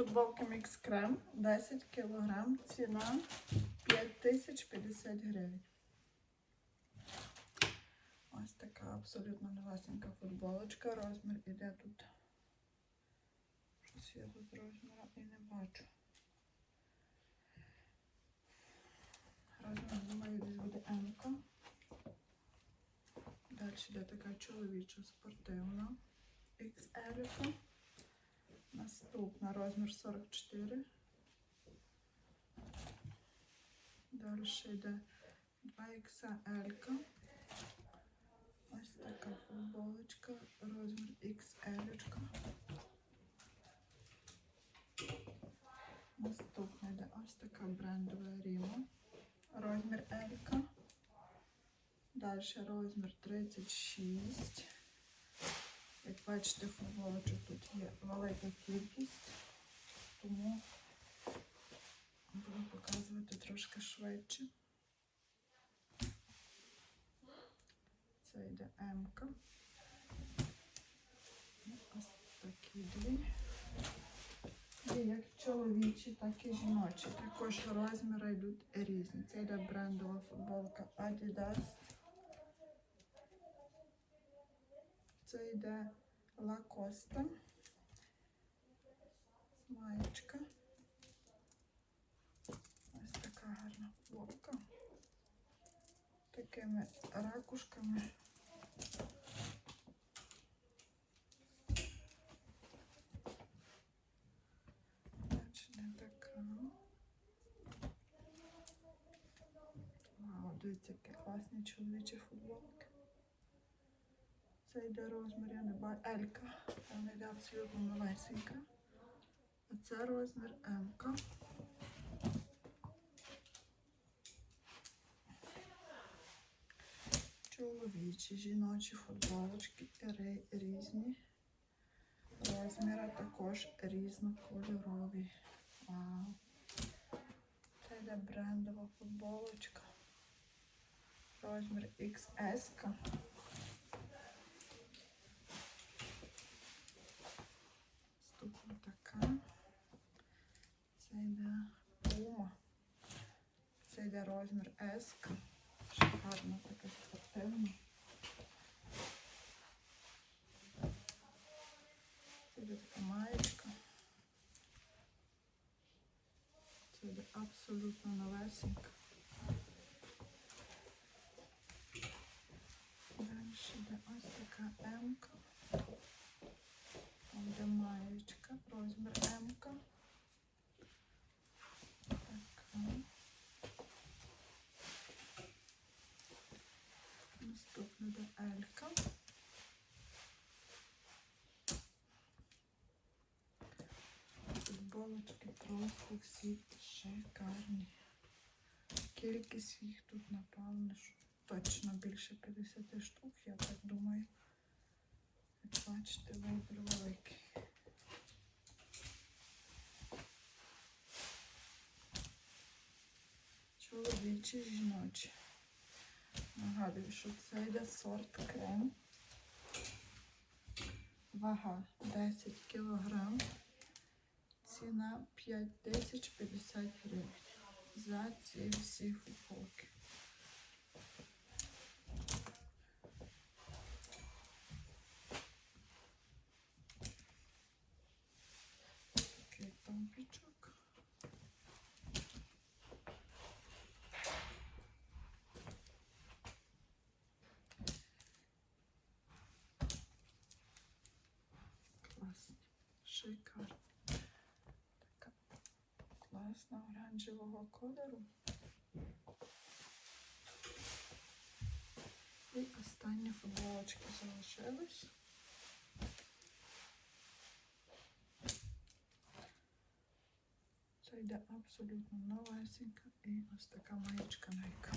Футболка Мікс Крем 10 кг, ціна 5050 гривень. Ось така абсолютно новесенька футболочка. Розмір іде тут. Щось я тут розміру і не бачу. Розмір, думаю, десь буде М. -ка. Далі йде така чоловіча спортивна XL. Наступна розмір 44. Далі йде 2XL. -ка. Ось така футболочка, розмір XL. Наступна йде ось така брендова Ріма. Розмір L. Далі розмір 36. Як бачите, футболочок тут є велика кількість, тому буду показувати трошки швидше. Це йде М-ка. Ось такі дві. Є як чоловічі, так і жіночі. Також розміри йдуть різні. Це йде брендова футболка Adidas. Це йде Лакоста. Маєчка. Ось така гарна футболка. Такими ракушками. Дивіться, які класні чоловічі футболки. Це йде розмір, я не бачу, Елька. Вона йде абсолютно новесенька. А це розмір М-ка. Чоловічі, жіночі футболочки різні. Розміри також різнокольорові. Вау. Це йде брендова футболочка. Розмір XS. -ка. Наступна така. Це йде Puma. Йде розмір S. -ка. Шикарна така. Це йде така маєчка. Це йде абсолютно новесенька. Далі йде ось така М-ка. Там де маєчка, розмір М-ка. Така. Наступна де L-ка. Футболочки просто всі шикарні. Кількість їх тут, напевно, точно більше 50 штук, я так думаю. Як бачите, вибір великий. Чоловічі, жіночі. Нагадую, що це йде сорт крем. Вага 10 кг. Ціна 5050 гривень за ці всі футболки. Шикарний. Класна оранжевого кольору. І останні футболочки залишились. Це йде абсолютно новесенька і ось така маєчка найка.